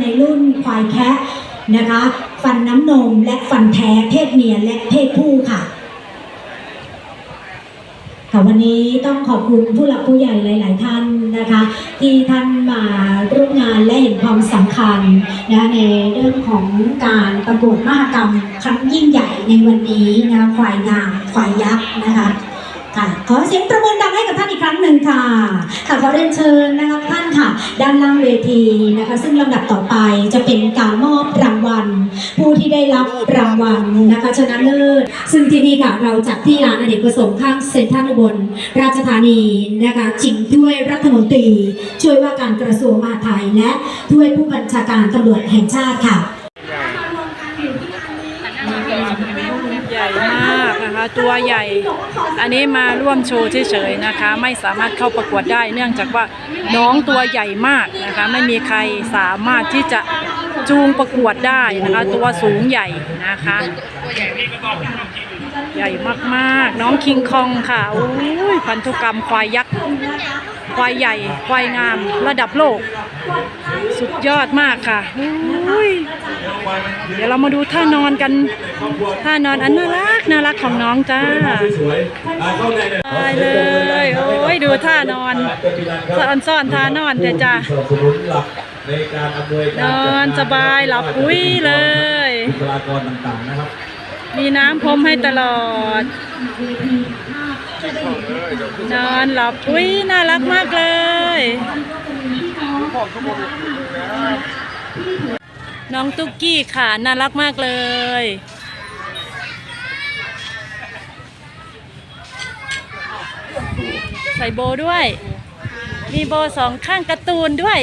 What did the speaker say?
ในรุ่นควายแคะนะคะ ฟันน้ำนมและฟันแท้เพศเมียและเพศผู้ค่ะค่ะวันนี้ต้องขอบคุณผู้หลักผู้ใหญ่หลาย ๆ ท่านนะคะ ที่ท่านมาร่วมงานและเห็นความสำคัญนะในเรื่องของการประกวดมหกรรมครั้งยิ่งใหญ่ในวันนี้นะควายงามควายยักษ์นะคะ ค่ะขอเสียงประมือดังให้กับท่านอีกครั้งหนึ่งค่ะค่ะขอเรียนเชิญนะคะท่านค่ะ ด้านล่างเวทีนะคะ ซึ่งลำดับต่อไปจะเป็นการมอบรางวัล ผู้ที่ได้รับรางวัลนะคะชนะเลิศ ซึ่งที่นี่ค่ะเราจัดที่ลานอเนกประสงค์ข้างเซ็นทรัลอุบลราชธานีนะคะชิงถ้วยรัฐมนตรี ช่วยว่าการกระทรวงมหาดไทยและถ้วยผู้บัญชาการตำรวจแห่งชาติค่ะ ใหญ่มากนะคะ ตัวใหญ่ อันนี้มาร่วมโชว์เฉยๆนะคะ ไม่สามารถเข้าประกวดได้ เนื่องจากว่าน้องตัวใหญ่มากนะคะ ไม่มีใครสามารถที่จะจูงประกวดได้นะคะ ตัวสูงใหญ่นะคะ ใหญ่มากๆ น้องคิงคองค่ะโอ้ยพันธุกรรมควายยักษ์ ควายใหญ่ ควายงาม ระดับโลก สุดยอดมากค่ะอุ้ยเดี๋ยวเรามาดูท่านอนกัน ท่านอนอันน่ารักน่ารักของน้องจ้าสวยตายเลย โอ้ยดูท่านอนซ่อนซ่อนท่านอนเดี๋ยจ้านอนวยนการอนสบายหลับอุ้ยเลยบุคลากรต่างๆนะครับ มีน้ำพรมให้ตลอด นอนหลับอุ้ยน่ารักมากเลย น้องตุ๊กกี้ค่ะ น่ารักมากเลยใส่โบด้วย มีโบสองข้างการ์ตูนด้วย